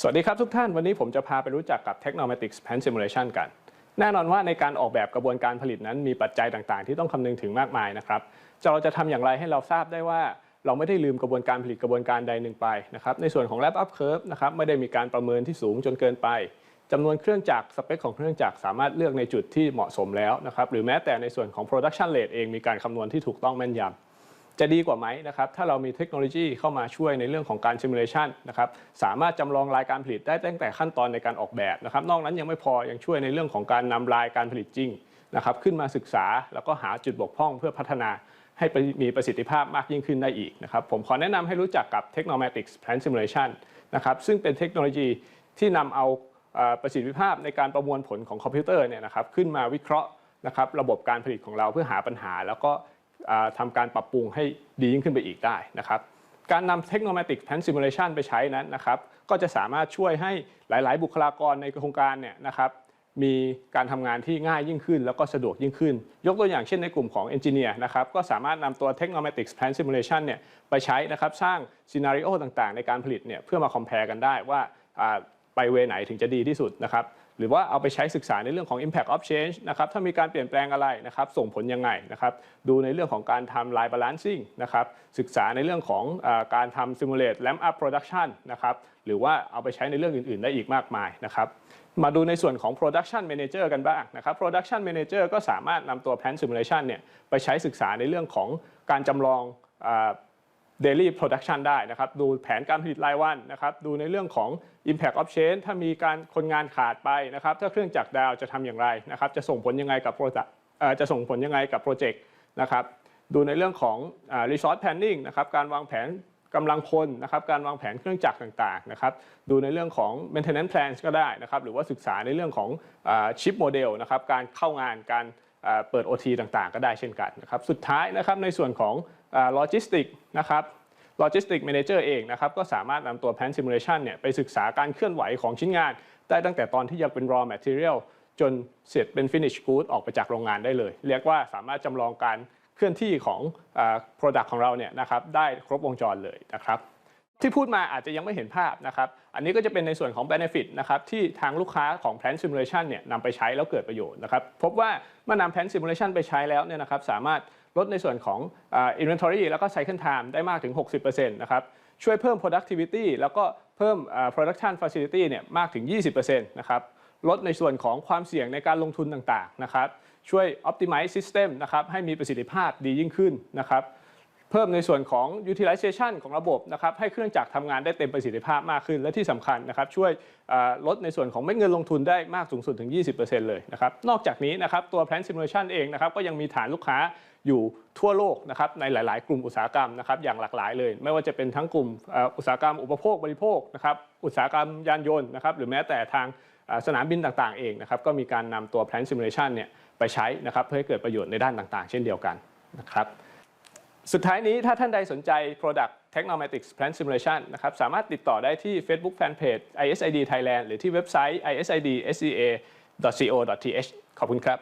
สวัสดีครับทุกท่านวันนี้ผมจะพาไปรู้จักกับ Technomatics Plan Simulation กัน แน่นอนว่าในการออกแบบกระบวนการผลิตนั้นมีปัจจัยต่างๆ ที่ต้องคำนึงถึงมากมายนะครับจะเราจะทำอย่างไรให้เราทราบได้ว่า เราไม่ได้ลืมกระบวนการผลิตกระบวนการใดหนึ่งไปนะครับในส่วนของ Lab Up Curve นะครับไม่ได้มีการประเมินที่สูงจนเกินไปจำนวนเครื่องจักรสเปคของเครื่องจักรสามารถเลือกในจุดที่เหมาะสมแล้วนะครับหรือแม้แต่ในส่วนของ Production Rate เองมีการคำนวณที่ถูกต้องแม่นยำ จะดีกว่าไหมนะครับถ้าเรามีเทคโนโลยีเข้ามาช่วยในเรื่องของการซิมูเลชันนะครับสามารถจำลองรายการผลิตได้ตั้งแต่ขั้นตอนในการออกแบบนะครับนอกนั้นยังไม่พอยังช่วยในเรื่องของการนำรายการผลิตจริงนะครับขึ้นมาศึกษาแล้วก็หาจุดบกพร่องเพื่อพัฒนาให้มีประสิทธิภาพมากยิ่งขึ้นได้อีกนะครับผมขอแนะนำให้รู้จักกับ Technomatics Plant Simulation นะครับซึ่งเป็นเทคโนโลยีที่นำเอาเอ่อประสิทธิภาพในการประมวลผลของคอมพิวเตอร์เนี่ยนะครับขึ้นมาวิเคราะห์นะครับระบบการผลิตของเราเพื่อหาปัญหา แล้วก็ อ่าทำการปรับปรุงให้ดียิ่งขึ้นไปอีกได้นะครับการนำ Technomatic Plan Simulation ไปใช้นั้นนะครับก็จะสามารถช่วยให้หลาย ๆ บุคลากรในโครงการเนี่ยนะครับมีการทำงานที่ง่ายยิ่งขึ้น แล้วก็สะดวกยิ่งขึ้น ยกตัวอย่างเช่นในกลุ่มของ Engineer นะครับก็สามารถนำตัว Technomatic Plan Simulation เนี่ยไปใช้นะครับสร้างซีนารีโอต่าง ๆ ในการผลิตเนี่ยเพื่อมา compare กันได้ว่า ไปเวไหนถึงจะดีที่สุดนะครับหรือว่าเอาไปใช้ศึกษาในเรื่องของ impact of change นะครับถ้ามีการเปลี่ยนแปลงอะไรนะครับส่งผลยังไงนะครับดูในเรื่องของการทำ line balancing นะครับศึกษาในเรื่องของอการทำ simulate ramp up production นะครับหรือว่าเอาไปใช้ในเรื่องอื่น ๆ ได้อีกมากมายนะครับมาดูในส่วนของ production manager กันบ้างนะครับ production manager ก็สามารถนำตัว plan simulation เนี่ยไปใช้ศึกษาในเรื่องของการจำลองอ daily production ได้นะครับดูแผนการผลิตรายวันนะครับดูในเรื่องของ impact of change ถ้ามีการคนงานขาดไปนะครับถ้าเครื่องจักรดาวจะทำอย่างไรนะครับจะส่งผลยังไงกับโปรเจกต์จะส่งผลยังไงกับโปรเจกต์นะครับดูในเรื่องของ resource planning นะครับการวางแผนกำลังคนนะครับการวางแผนเครื่องจักรต่างๆนะครับดูในเรื่องของ maintenance plan ก็ได้นะครับหรือว่าศึกษาในเรื่องของชิปโมเดลนะครับการเข้างานการ เปิด OT ต่างๆ ก็ได้เช่นกันนะครับสุดท้ายนะครับในส่วนของโลจิสติกนะครับ Logistic Manager เองนะครับก็สามารถนำตัว Plan Simulation เนี่ยไปศึกษาการเคลื่อนไหวของชิ้นงาน ได้ตั้งแต่ตอนที่ยังเป็น raw material จนเสร็จเป็น finish good ออกไปจากโรงงานได้เลย เรียกว่าสามารถจำลองการเคลื่อนที่ของอ product ของเราเนี่ยนะครับได้ครบวงจรเลยนะครับ ที่พูดมาอาจจะยังไม่เห็นภาพนะครับ อันนี้ก็จะเป็นในส่วนของ benefit นะครับที่ทางลูกค้าของ Plan Simulation เนี่ยนำไปใช้แล้วเกิดประโยชน์นะครับ พบว่าเมื่อนำ Plan Simulation ไปใช้แล้วเนี่ยนะครับสามารถลดในส่วนของอ่า inventory แล้วก็ cycle time ได้มากถึง 60%นะครับช่วยเพิ่ม productivity แล้วก็เพิ่ม production facility เนี่ยมากถึง 20%นะครับลดในส่วนของความเสี่ยงในการลงทุนต่างๆนะครับช่วย optimize system นะครับให้มีประสิทธิภาพดียิ่งขึ้นนะครับ เพิ่มในส่วนของ utilization ของระบบนะครับให้เครื่องจักรทำงานได้เต็มประสิทธิภาพมากขึ้น และที่สำคัญนะครับช่วยลดในส่วนของเม็ดเงินลงทุนได้มากสูงสุดถึง 20%เลยนะครับนอกจากนี้นะครับตัว Plan Simulation เองนะครับก็ยังมีฐานลูกค้าอยู่ทั่วโลกนะครับในหลาย ๆ กลุ่มอุตสาหกรรมนะครับอย่างหลากหลายเลย ไม่ว่าจะเป็นทั้งกลุ่มอุตสาหกรรมอุปโภคบริโภคนะครับอุตสาหกรรมยานยนต์นะครับหรือแม้แต่ทางสนามบินต่าง ๆ เองนะครับก็มีการนำตัว Plan Simulation เนี่ยไปใช้นะครับเพื่อให้เกิดประโยชน์ในด้านต่าง ๆ เช่นเดียวกันนะครับ สุดท้ายนี้ถ้าท่านใดสนใจ Product Technomatics Plant Simulation นะครับสามารถติดต่อได้ที่ Facebook Fanpage ISID Thailand หรือที่เว็บไซต์ isidsea.co.th ขอบคุณครับ